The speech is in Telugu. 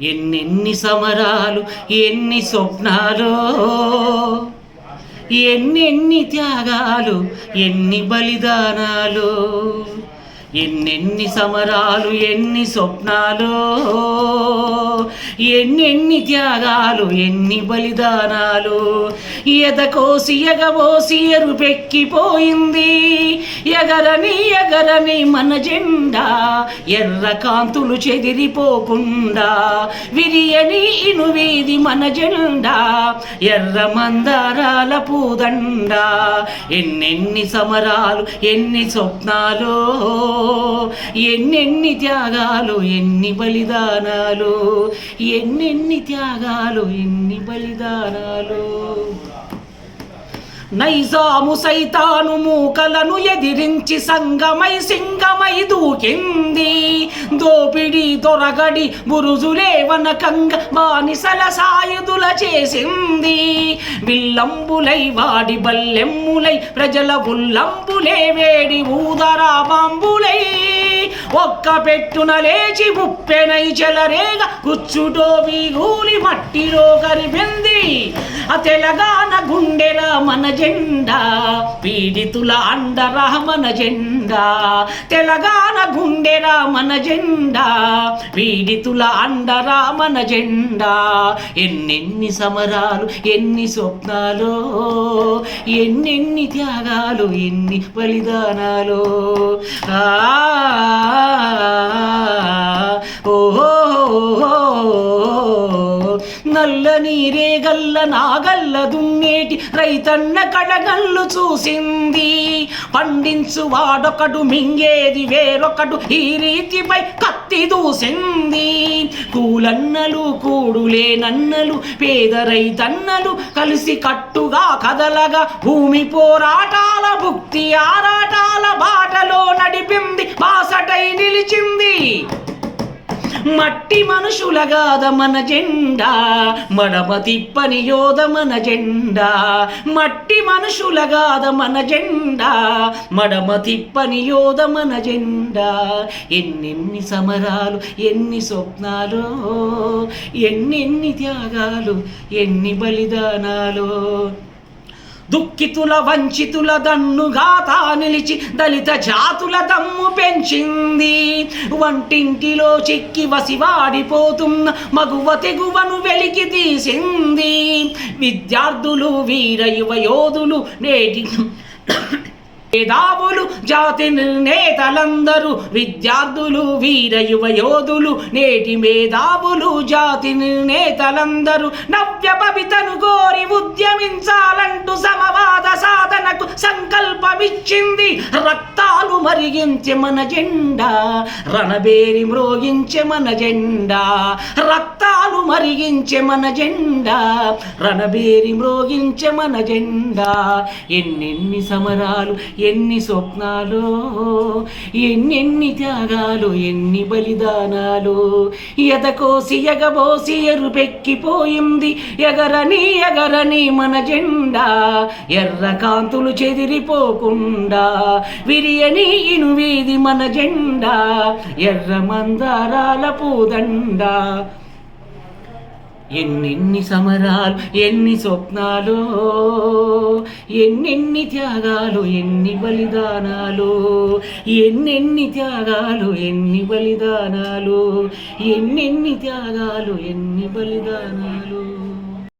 ఎన్నెన్ని సమరాలు ఎన్ని స్వప్నాలో ఎన్నెన్ని త్యాగాలు ఎన్ని బలిదానాలు. ఎన్నెన్ని సమరాలు ఎన్ని స్వప్నాలు ఎన్నెన్ని త్యాగాలు ఎన్ని బలిదానాలు. ఎదకోసి ఎగబోసి ఎరుపెక్కిపోయింది. ఎగరని ఎగరని మన జెండా ఎర్ర కాంతులు చెదిరిపోకుండా. విరియని ఇనువీది మన జెండా ఎర్ర మందారాల పూదండ. ఎన్నెన్ని సమరాలు ఎన్ని స్వప్నాలు ఎన్నెన్ని త్యాగాలు ఎన్ని బలిదానాలు ఎన్నెన్ని త్యాగాలు ఎన్ని బలిదానాలు. నైజాము సైతాను మూకలను ఎదిరించి సంగమై సింగమై దూకింది. దోపిడి దొరగడి బురుజులే వనకంగ బానిసల సాయుధుల చేసింది. విల్లంబులై వాడి బల్లెమ్ములై ప్రజల ఉల్లంబులే వేడి ఊదరా బాంబులై ఒక్క పెట్టున లేచి ఉప్పెనై చెలరేగ కుచ్చుటోవి గూలి మట్టిలో కరిపింది ఆ తెలంగాణ గుండెల మన జెండా పీడితుల అండరా మన జెండా. తెలంగాణ గుండెల మన జెండా పీడితుల అండరా మన జెండా. ఎన్నెన్ని సమరాలు ఎన్ని స్వప్నాలు ఎన్నెన్ని త్యాగాలు ఎన్ని బలిదానాలు. ఆ నల్ల నీరే గల్ల నాగల్ల దున్నేటి రైతన్న కడగల్లు చూసింది. పండించు వాడొకడు మింగేది వేరొకడు ఈ రీతిపై కత్తి దూసింది. కూలన్నలు కూడులే నన్నలు పేద రైతన్నలు కలిసి కట్టుగా కదలగా భూమి పోరాటాల భుక్తి ఆరా బాసటై నిలిచింది. మట్టి మనుషులగాద మన జెండా మడమ తిప్పని యోధ మన జెండా. మట్టి మనుషులగాద మన జెండా మడమ తిప్పని యోధ మన జెండా. ఎన్నెన్ని సమరాలు ఎన్ని స్వప్నాలు ఎన్నెన్ని త్యాగాలు ఎన్ని బలిదానాలు. దుఃఖితుల వంచితుల దన్నుగాతా నిలిచి దళిత జాతుల దమ్ము పెంచింది. వంటింటిలో చిక్కి వసివాడిపోతున్న మగువ తెగువను వెలికి తీసింది. విద్యార్థులు వీర యువ యోధులు నేటి మేధావులు జాతి నేతలందరూ విద్యార్థులు వీర యువ యోధులు నేటి మేధావులు జాతి నేతలందరూ నవ్య పవితను కోరి ఉద్యమించాలంటూ సమవాద సాధనకు సంకల్పమిచ్చింది. రక్తాలు మరిగించే మన జెండా రణబేరి మ్రోగించే మన జెండా రక్తాలు మరిగించే మన జెండా రణబేరి మ్రోగించే మన జెండా ఎన్నెన్ని సమరాలు ఎన్ని స్వప్నాలు ఎన్నెన్ని త్యాగాలు ఎన్ని బలిదానాలు. ఎదకోసి ఎగబోసి ఎరుపెక్కిపోయింది ఎగరని ఎగరని మన జెండా. ఎర్ర కాంతులు చెదిరిపోకుండా విరియని ఇనువీది మన జెండా. ఎర్ర మందారాల పూదండా. ఎన్నెన్ని సమరాలు ఎన్ని స్వప్నాలు ఎన్నెన్ని త్యాగాలు ఎన్ని బలిదానాలు ఎన్నెన్ని త్యాగాలు ఎన్ని బలిదానాలు ఎన్నెన్ని త్యాగాలు ఎన్ని బలిదానాలు.